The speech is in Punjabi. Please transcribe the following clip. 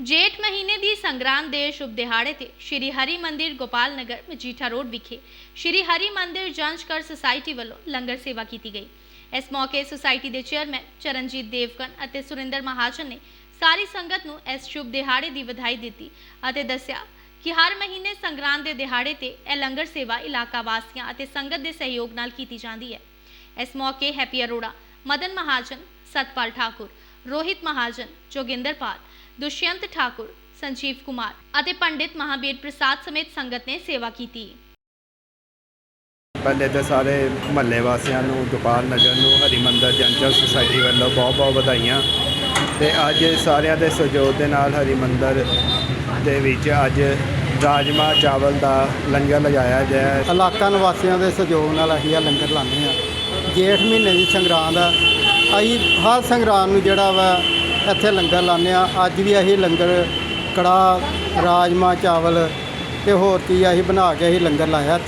ਜੇਠ ਮਹੀਨੇ ਦੀ ਸੰਗਰਾਂਦ ਦੇ ਸ਼ੁਭ ਦਿਹਾੜੇ ਤੇ ਸ਼੍ਰੀ ਹਰੀ ਮੰਦਿਰ ਗੋਪਾਲ ਨਗਰ ਮਜੀਠਾ ਰੋਡ ਵਿਖੇ ਸ਼੍ਰੀ ਹਰੀ ਮੰਦਿਰ ਜਾਂਚਕਰ ਸੁਸਾਇਟੀ ਵੱਲੋਂ ਲੰਗਰ ਸੇਵਾ ਕੀਤੀ ਗਈ। ਇਸ ਮੌਕੇ ਸੁਸਾਇਟੀ ਦੇ ਚੇਅਰਮੈਨ ਚਰਨਜੀਤ ਦੇਵਕਨ ਅਤੇ ਸੁਰਿੰਦਰ ਮਹਾਜਨ ਨੇ ਸਾਰੀ ਸੰਗਤ ਨੂੰ ਇਸ ਸ਼ੁਭ ਦਿਹਾੜੇ ਦੀ ਵਧਾਈ ਦਿੱਤੀ ਅਤੇ ਦੱਸਿਆ ਕਿ ਹਰ ਮਹੀਨੇ ਸੰਗਰਾਂਦ ਦੇ ਦਿਹਾੜੇ ਤੇ ਇਹ ਲੰਗਰ ਸੇਵਾ ਇਲਾਕਾ ਵਾਸੀਆਂ ਅਤੇ ਸੰਗਤ ਦੇ ਸਹਿਯੋਗ ਨਾਲ ਕੀਤੀ ਜਾਂਦੀ ਹੈ। ਇਸ ਮੌਕੇ ਹੈਪੀ ਅਰੋੜਾ, ਮਦਨ ਮਹਾਜਨ, ਸਤਪਾਲ ਠਾਕੁਰ, ਰੋਹਿਤ ਮਹਾਜਨ, ਜੋਗਿੰਦਰਪਾਲ ਦੁਸ਼ਯੰਤ ਠਾਕੁਰ ਸੰਜੀਵ ਕੁਮਾਰ ਅਤੇ ਪੰਡਿਤ ਮਹਾਬੀਰ ਪ੍ਰਸਾਦ ਸਮੇਤ ਸੰਗਤ ਨੇ ਸੇਵਾ ਕੀਤੀ। ਪਹਿਲੇ ਤੇ ਸਾਰੇ ਮਹੱਲੇ ਵਾਸੀਆਂ ਨੂੰ ਗੋਪਾਲ ਨਗਰ ਨੂੰ ਹਰੀਮੰਦਰ ਜਨਚਲ ਸੁਸਾਇਟੀ ਵੱਲੋਂ ਬਹੁਤ ਬਹੁਤ ਵਧਾਈਆਂ। ਤੇ ਅੱਜ ਸਾਰਿਆਂ ਦੇ ਸਹਿਯੋਗ ਦੇ ਨਾਲ ਹਰੀਮੰਦਰ ਦੇ ਵਿੱਚ ਅੱਜ ਰਾਜਮਾ ਚਾਵਲ ਦਾ ਲੰਗਰ ਲਗਾਇਆ ਗਿਆ ਹੈ। ਇਲਾਕਾ ਨਿਵਾਸੀਆਂ ਦੇ ਸਹਿਯੋਗ ਨਾਲ ਅਸੀਂ ਇਹ ਲੰਗਰ ਲਾਉਂਦੇ ਆ ਜੇਠ ਮਹੀਨੇ ਦੀ ਸੰਗਰਾਂਦ ਆ। ਅਸੀਂ ਹਰ ਸੰਗਰਾਂਦ ਨੂੰ ਜਿਹੜਾ ਵਾ ਇੱਥੇ ਲੰਗਰ ਲਾਉਂਦੇ ਆ ਅੱਜ ਵੀ ਅਸੀਂ ਲੰਗਰ ਕੜਾ ਰਾਜਮਾ ਚਾਵਲ ਤੇ ਹੋਰ ਚੀਜ਼ ਅਸੀਂ ਬਣਾ ਕੇ ਅਸੀਂ ਲੰਗਰ ਲਾਇਆ ਇੱਥੇ।